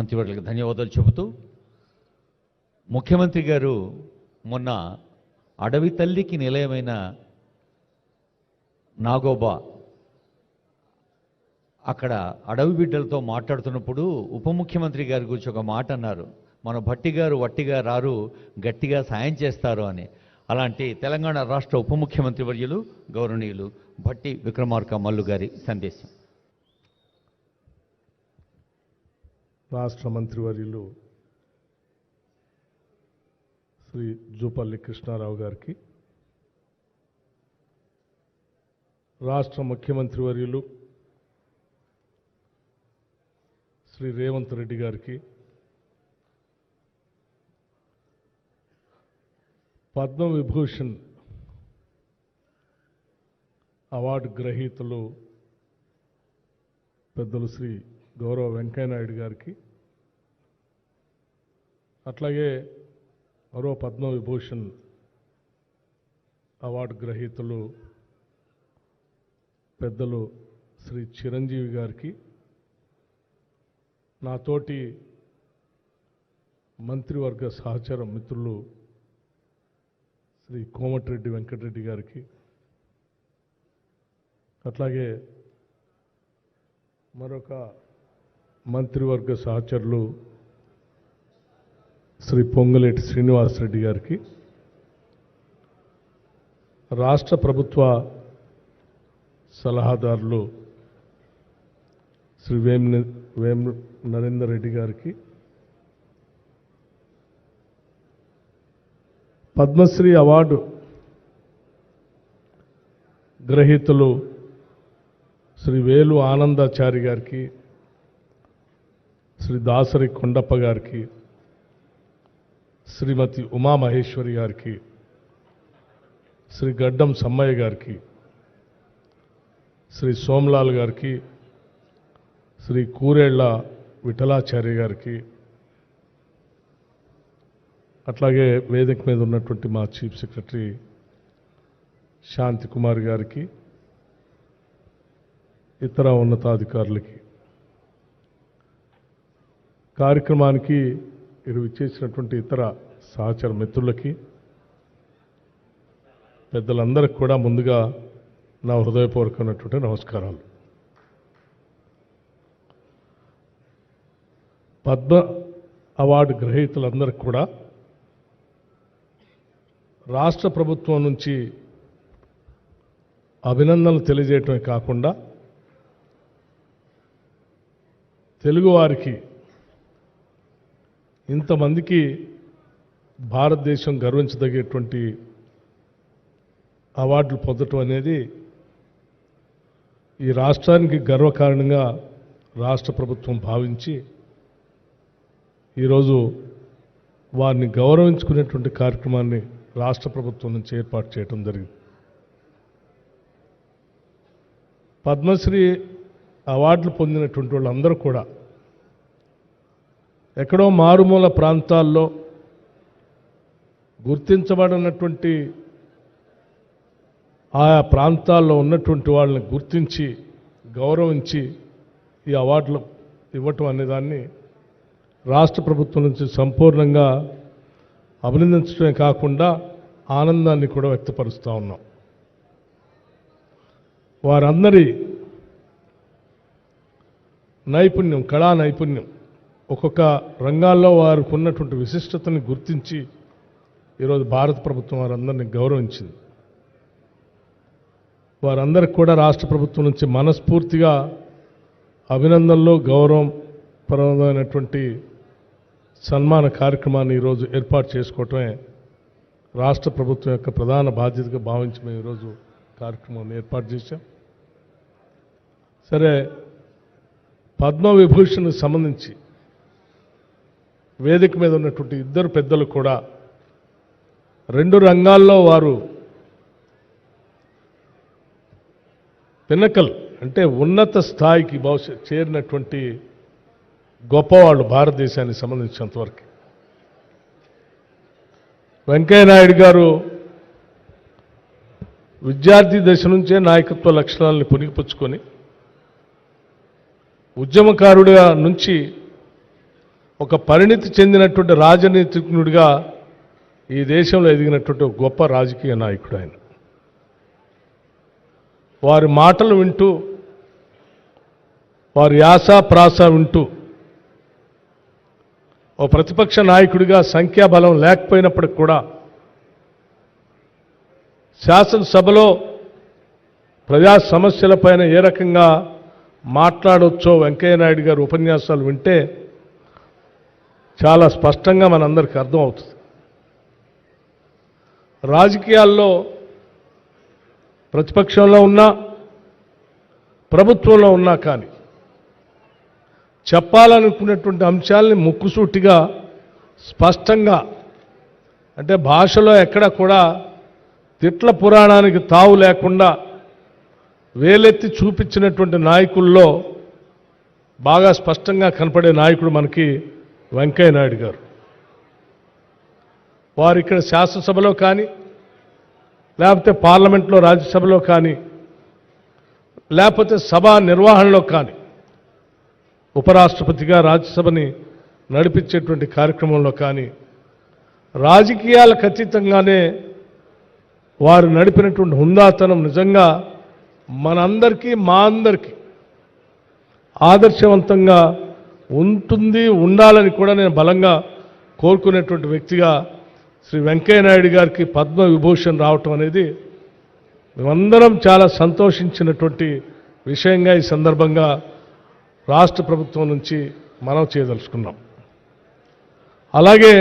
మంత్రివర్యులకు ధన్యవాదాలు చెబుతూ ముఖ్యమంత్రి గారు మొన్న అడవి తల్లికి నిలయమైన నాగోబా అక్కడ అడవి బిడ్డలతో మాట్లాడుతున్నప్పుడు ఉప ముఖ్యమంత్రి గారి గురించి ఒక మాట అన్నారు. మన భట్టి గారు వట్టిగా రారు గట్టిగా సాయం చేస్తారు అని. అలాంటి తెలంగాణ రాష్ట్ర ఉప ముఖ్యమంత్రి వర్యులు గౌరవనీయులు భట్టి విక్రమార్క మల్లు గారి సందేశం. రాష్ట్ర మంత్రివర్యులు శ్రీ జూపల్లి కృష్ణారావు గారికి రాష్ట్ర ముఖ్యమంత్రి వర్యులు శ్రీ రేవంత్ రెడ్డి గారికి పద్మ విభూషణ్ అవార్డు గ్రహీతలు పెద్దలు శ్రీ గౌరవ వెంకయ్యనాయుడు గారికి అట్లాగే మరో పద్మ విభూషణ్ అవార్డు గ్రహీతలు పెద్దలు శ్రీ చిరంజీవి గారికి నాతోటి మంత్రివర్గ సహచర మిత్రులు శ్రీ కోమటిరెడ్డి వెంకటరెడ్డి గారికి అట్లాగే మరొక మంత్రివర్గ సహచరులు శ్రీ పొంగులేటి శ్రీనివాసరెడ్డి గారికి రాష్ట్ర ప్రభుత్వ సలహాదారులు శ్రీ వేమ్ వేము నరేందర్ రెడ్డి గారికి పద్మశ్రీ అవార్డు గ్రహీతలు శ్రీ వేలు ఆనందాచారి గారికి శ్రీ దాసరి కొండప్ప గారికి శ్రీమతి ఉమామహేశ్వరి గారికి శ్రీ గడ్డం సమ్మయ్య గారికి శ్రీ సోమ్లాల్ గారికి శ్రీ కూరేళ్ళ విఠలాచార్య గారికి అట్లాగే వేదిక మీద ఉన్నటువంటి మా చీఫ్ సెక్రటరీ శాంతి కుమార్ గారికి ఇతర ఉన్నతాధికారులకి కార్యక్రమానికి ఇరు ఇచ్చేసినటువంటి ఇతర సహచర మిత్రులకి పెద్దలందరికి కూడా ముందుగా నా హృదయపూర్వకమైనటువంటి నమస్కారాలు. పద్మ అవార్డు గ్రహీతలందరికీ కూడా రాష్ట్ర ప్రభుత్వం నుంచి అభినందనలు తెలియజేయటమే కాకుండా తెలుగువారికి ఇంతమందికి భారతదేశం గర్వించదగేటువంటి అవార్డులు పొందటం అనేది ఈ రాష్ట్రానికి గర్వకారణంగా రాష్ట్ర ప్రభుత్వం భావించి ఈరోజు వారిని గౌరవించుకునేటువంటి కార్యక్రమాన్ని రాష్ట్ర ప్రభుత్వం నుంచి ఏర్పాటు చేయడం జరిగింది. పద్మశ్రీ అవార్డులు పొందినటువంటి వాళ్ళందరూ కూడా ఎక్కడో మారుమూల ప్రాంతాల్లో గుర్తించబడినటువంటి ఆయా ప్రాంతాల్లో ఉన్నటువంటి వాళ్ళని గుర్తించి గౌరవించి ఈ అవార్డులు ఇవ్వటం అనేదాన్ని రాష్ట్ర ప్రభుత్వం నుంచి సంపూర్ణంగా అభినందించడమే కాకుండా ఆనందాన్ని కూడా వ్యక్తపరుస్తూ ఉన్నాం. వారందరి నైపుణ్యం కళా నైపుణ్యం ఒక్కొక్క రంగాల్లో వారికి ఉన్నటువంటి విశిష్టతని గుర్తించి ఈరోజు భారత ప్రభుత్వం వారందరినీ గౌరవించింది. వారందరికి కూడా రాష్ట్ర ప్రభుత్వం నుంచి మనస్ఫూర్తిగా అభినందనలు గౌరవం పరమైనటువంటి సన్మాన కార్యక్రమాన్ని ఈరోజు ఏర్పాటు చేసుకోవటమే రాష్ట్ర ప్రభుత్వం యొక్క ప్రధాన బాధ్యతగా భావించి మేము ఈరోజు కార్యక్రమాన్ని ఏర్పాటు చేశాం. సరే పద్మవిభూషణ్కి సంబంధించి వేదిక మీద ఉన్నటువంటి ఇద్దరు పెద్దలు కూడా రెండు రంగాల్లో వారు పిన్నకల్ అంటే ఉన్నత స్థాయికి బహుశా చేరినటువంటి గొప్పవాళ్ళు భారతదేశానికి సంబంధించినంతవరకు వెంకయ్యనాయుడు గారు విద్యార్థి దశ నుంచే నాయకత్వ లక్షణాలను పునిగిపుచ్చుకొని ఉద్యమకారుడిగా నుంచి ఒక పరిణితి చెందినటువంటి రాజనీతిజ్ఞుడిగా ఈ దేశంలో ఎదిగినటువంటి ఒక గొప్ప రాజకీయ నాయకుడు ఆయన. వారి మాటలు వింటూ వారి యాస ప్రాస వింటూ ఓ ప్రతిపక్ష నాయకుడిగా సంఖ్యాబలం లేకపోయినప్పటికి కూడా శాసనసభలో ప్రజా సమస్యలపైన ఏ రకంగా మాట్లాడవచ్చో వెంకయ్యనాయుడు గారు ఉపన్యాసాలు వింటే చాలా స్పష్టంగా మనందరికీ అర్థం అవుతుంది రాజకీయాల్లో ప్రతిపక్షంలో ఉన్నా ప్రభుత్వంలో ఉన్నా కానీ చెప్పాలనుకున్నటువంటి అంశాలని ముక్కుసూటిగా స్పష్టంగా అంటే భాషలో ఎక్కడ కూడా తిట్ల పురాణానికి తావు లేకుండా వేలెత్తి చూపించినటువంటి నాయకుల్లో బాగా స్పష్టంగా కనపడే నాయకుడు మనకి వెంకయ్య నాయుడు గారు. వారు ఇక్కడ శాసనసభలో కానీ లేకపోతే పార్లమెంట్లో రాజ్యసభలో కానీ లేకపోతే సభా నిర్వహణలో కానీ ఉపరాష్ట్రపతిగా రాజ్యసభని నడిపించేటువంటి కార్యక్రమంలో కానీ రాజకీయాలకు అతీతంగానే వారు నడిపినటువంటి హుందాతనం నిజంగా మనందరికీ మా అందరికీ ఆదర్శవంతంగా ఉంటుంది ఉండాలని కూడా నేను బలంగా కోరుకునేటువంటి వ్యక్తిగా శ్రీ వెంకయ్య నాయుడు గారికి పద్మ విభూషణ్ రావటం అనేది మేమందరం చాలా సంతోషించినటువంటి విషయంగా ఈ సందర్భంగా రాష్ట్ర ప్రభుత్వం నుంచి మనం చేయదలుచుకున్నాం. అలాగే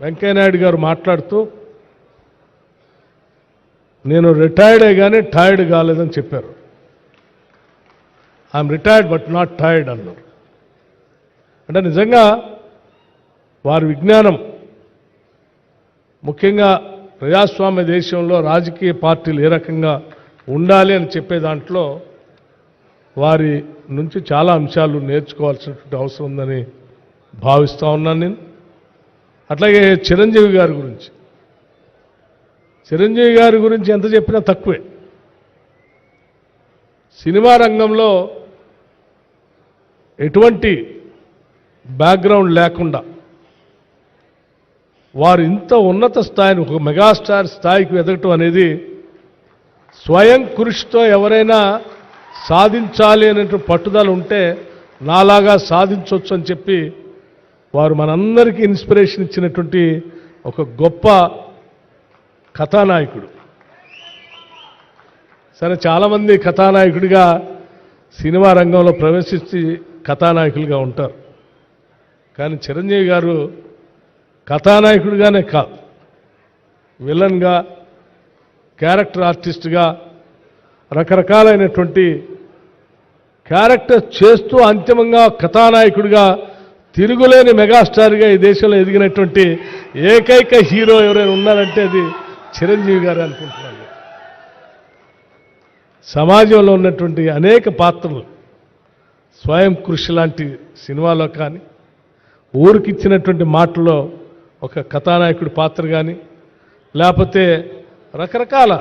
వెంకయ్య నాయుడు గారు మాట్లాడుతూ నేను రిటైర్డే కానీ టైర్డ్ కాలేదని చెప్పారు. I'm retired but not tired అన్నారు. అంటే నిజంగా వారి విజ్ఞానం ముఖ్యంగా ప్రజాస్వామ్య దేశంలో రాజకీయ పార్టీలు ఏ రకంగా ఉండాలి అని చెప్పే దాంట్లో వారి నుంచి చాలా అంశాలు నేర్చుకోవాల్సినటువంటి అవసరం ఉందని భావిస్తూ ఉన్నాను నేను. అట్లాగే చిరంజీవి గారి గురించి. చిరంజీవి గారి గురించి ఎంత చెప్పినా తక్కువే. సినిమా రంగంలో ఎటువంటి బ్యాక్గ్రౌండ్ లేకుండా. వారు ఇంత ఉన్నత స్థాయిని ఒక మెగాస్టార్ స్థాయికి ఎదగటం అనేది స్వయం కృషితో ఎవరైనా సాధించాలి అనేటువంటి పట్టుదల ఉంటే నాలాగా సాధించవచ్చు అని చెప్పి వారు మనందరికీ ఇన్స్పిరేషన్ ఇచ్చినటువంటి ఒక గొప్ప కథానాయకుడు. సరే చాలామంది కథానాయకుడిగా సినిమా రంగంలో ప్రవేశించి కథానాయకులుగా ఉంటారు. కానీ చిరంజీవి గారు కథానాయకుడిగానే కాదు. విలన్గా క్యారెక్టర్ ఆర్టిస్ట్గా రకరకాలైనటువంటి క్యారెక్టర్ చేస్తూ అంతిమంగా కథానాయకుడిగా తిరుగులేని మెగాస్టార్గా ఈ దేశంలో ఎదిగినటువంటి ఏకైక హీరో ఎవరైనా ఉన్నారంటే అది చిరంజీవి గారు అనుకుంటున్నాను. సమాజంలో ఉన్నటువంటి అనేక పాత్రలు స్వయం కృషి లాంటి సినిమాలో కానీ ఊరికిచ్చినటువంటి మాటల్లో ఒక కథానాయకుడి పాత్ర కానీ లేకపోతే రకరకాల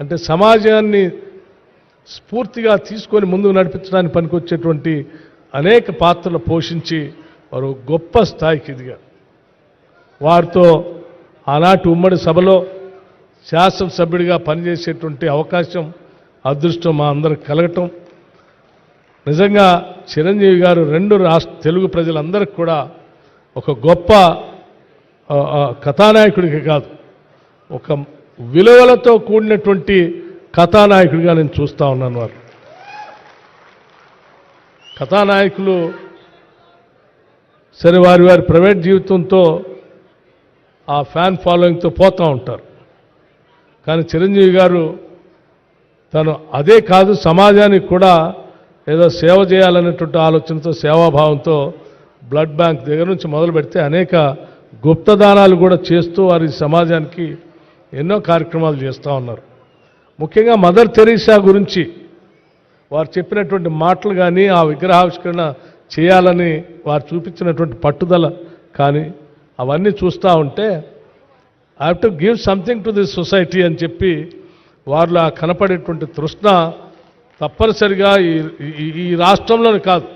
అంటే సమాజాన్ని స్ఫూర్తిగా తీసుకొని ముందుకు నడిపించడానికి పనికొచ్చేటువంటి అనేక పాత్రలు పోషించి వారు గొప్ప స్థాయికి ఎదిగారు. వారితో ఆనాటి ఉమ్మడి సభలో శాసనసభ్యుడిగా పనిచేసేటువంటి అవకాశం అదృష్టం మా అందరికి కలగటం. నిజంగా చిరంజీవి గారు రెండు రాష్ట్ర తెలుగు ప్రజలందరికీ కూడా ఒక గొప్ప కథానాయకుడికి కాదు ఒక విలువలతో కూడినటువంటి కథానాయకుడిగా నేను చూస్తా ఉన్నాను వారు కథానాయకులు సరే వారి వారి ప్రైవేట్ జీవితంతో ఆ ఫ్యాన్ ఫాలోయింగ్తో పోతూ ఉంటారు. కానీ చిరంజీవి గారు తను అదే కాదు సమాజానికి కూడా ఏదో సేవ చేయాలనేటువంటి ఆలోచనతో సేవాభావంతో బ్లడ్ బ్యాంక్ దగ్గర నుంచి మొదలు పెడితే అనేక గుప్తదానాలు కూడా చేస్తూ వారి సమాజానికి ఎన్నో కార్యక్రమాలు చేస్తూ ఉన్నారు. ముఖ్యంగా మదర్ తెరీసా గురించి వారు చెప్పినటువంటి మాటలు కానీ ఆ విగ్రహావిష్కరణ చేయాలని వారు చూపించినటువంటి పట్టుదల కానీ అవన్నీ చూస్తూ ఉంటే I have to give something to this society అని చెప్పి వారిలో ఆ కనపడేటువంటి తృష్ణ తప్పనిసరిగా ఈ ఈ- రాష్ట్రంలోనే కాదు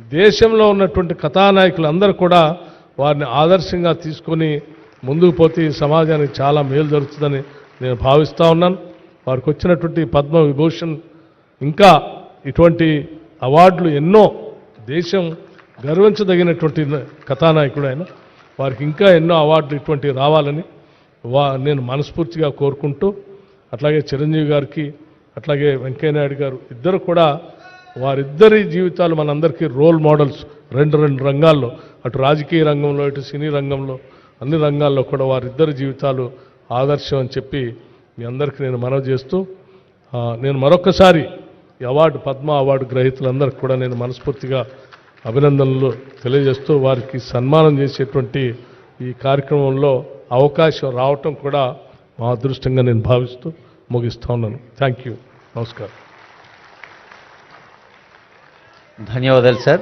దేశంలో ఉన్నటువంటి కథానాయకులందరూ కూడా వారిని ఆదర్శంగా తీసుకొని ముందుకు పోతే ఈ సమాజానికి చాలా మేలు జరుగుతుందని నేను భావిస్తూ ఉన్నాను. వారికి వచ్చినటువంటి పద్మ విభూషణ్ ఇంకా ఇటువంటి అవార్డులు ఎన్నో దేశం గర్వించదగినటువంటి కథానాయకుడు ఆయన. వారికి ఇంకా ఎన్నో అవార్డులు ఇటువంటివి రావాలని వా నేను మనస్ఫూర్తిగా కోరుకుంటూ అట్లాగే చిరంజీవి గారికి అట్లాగే వెంకయ్యనాయుడు గారు ఇద్దరు కూడా వారిద్దరి జీవితాలు మనందరికీ రోల్ మోడల్స్ రెండు రెండు రంగాల్లో. అటు రాజకీయ రంగంలో ఇటు సినీ రంగంలో అన్ని రంగాల్లో కూడా వారిద్దరి జీవితాలు ఆదర్శం అని చెప్పి మీ అందరికీ నేను మనవి చేస్తూ నేను మరొకసారి ఈ అవార్డు పద్మ అవార్డు గ్రహీతలందరికీ కూడా నేను మనస్ఫూర్తిగా అభినందనలు తెలియజేస్తూ వారికి సన్మానం చేసేటువంటి ఈ కార్యక్రమంలో అవకాశం రావటం కూడా మా అదృష్టంగా నేను భావిస్తూ ముగిస్తా ఉన్నాను థ్యాంక్ యూ నమస్కారం. ధన్యవాదాలు సార్.